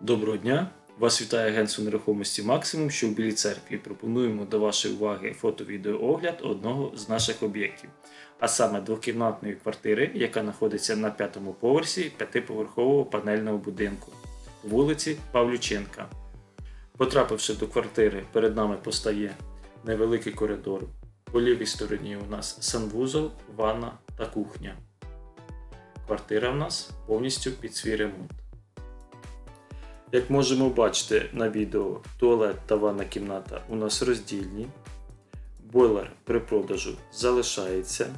Доброго дня! Вас вітає агентство нерухомості Максимум, що в Білій церкві. Пропонуємо до вашої уваги фото-відеоогляд одного з наших об'єктів, а саме двокімнатної квартири, яка знаходиться на п'ятому поверсі п'ятиповерхового панельного будинку вулиці Павлюченка. Потрапивши до квартири, перед нами постає невеликий коридор. По лівій стороні у нас санвузол, ванна та кухня. Квартира в нас повністю під свій ремонт. Як можемо бачити на відео, туалет та ванна кімната у нас роздільні. Бойлер при продажу залишається.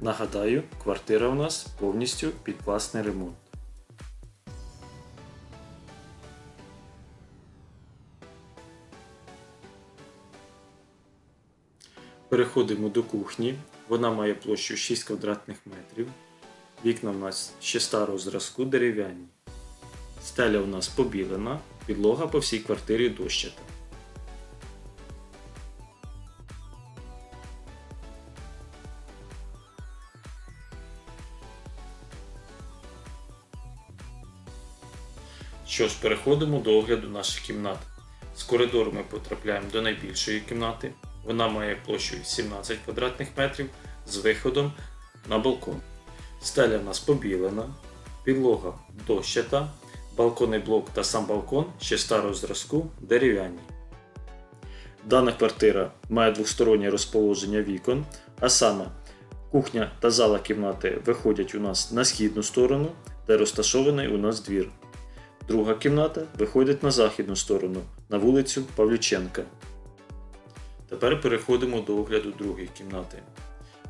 Нагадаю, квартира у нас повністю під власний ремонт. Переходимо до кухні. Вона має площу 6 квадратних метрів. Вікна у нас ще старого зразку дерев'яні. Стеля у нас побілена, підлога по всій квартирі дощата. Що ж, переходимо до огляду наших кімнат. З коридору ми потрапляємо до найбільшої кімнати. Вона має площу 17 квадратних метрів з виходом на балкон. Стеля в нас побілена, підлога дощата, балконний блок та сам балкон ще старого зразку дерев'яні. Дана квартира має двостороннє розположення вікон, а саме кухня та зала кімнати виходять у нас на східну сторону, де розташований у нас двір. Друга кімната виходить на західну сторону, на вулицю Павлюченка. Тепер переходимо до огляду другої кімнати.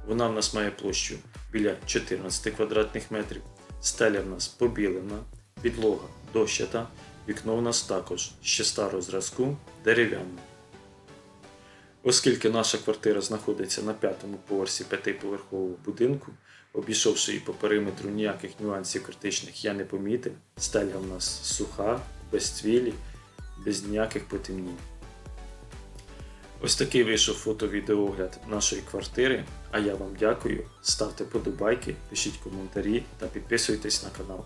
Вона в нас має площу біля 14 квадратних метрів, стеля в нас побілена, підлога дощата, вікно в нас також ще старого зразку дерев'яне. Оскільки наша квартира знаходиться на п'ятому поверсі п'ятиповерхового будинку, обійшовши її по периметру ніяких нюансів критичних я не помітив, стеля в нас суха, без цвілі, без ніяких потемнінь. Ось такий вийшов фото-відеоогляд нашої квартири. А я вам дякую. Ставте подобайки, пишіть коментарі та підписуйтесь на канал.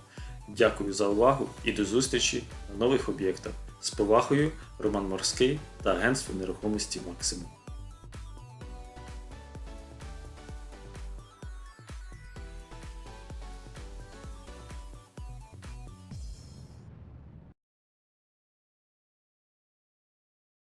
Дякую за увагу і до зустрічі на нових об'єктах. З повагою Роман Морський та Агентство нерухомості Максимум.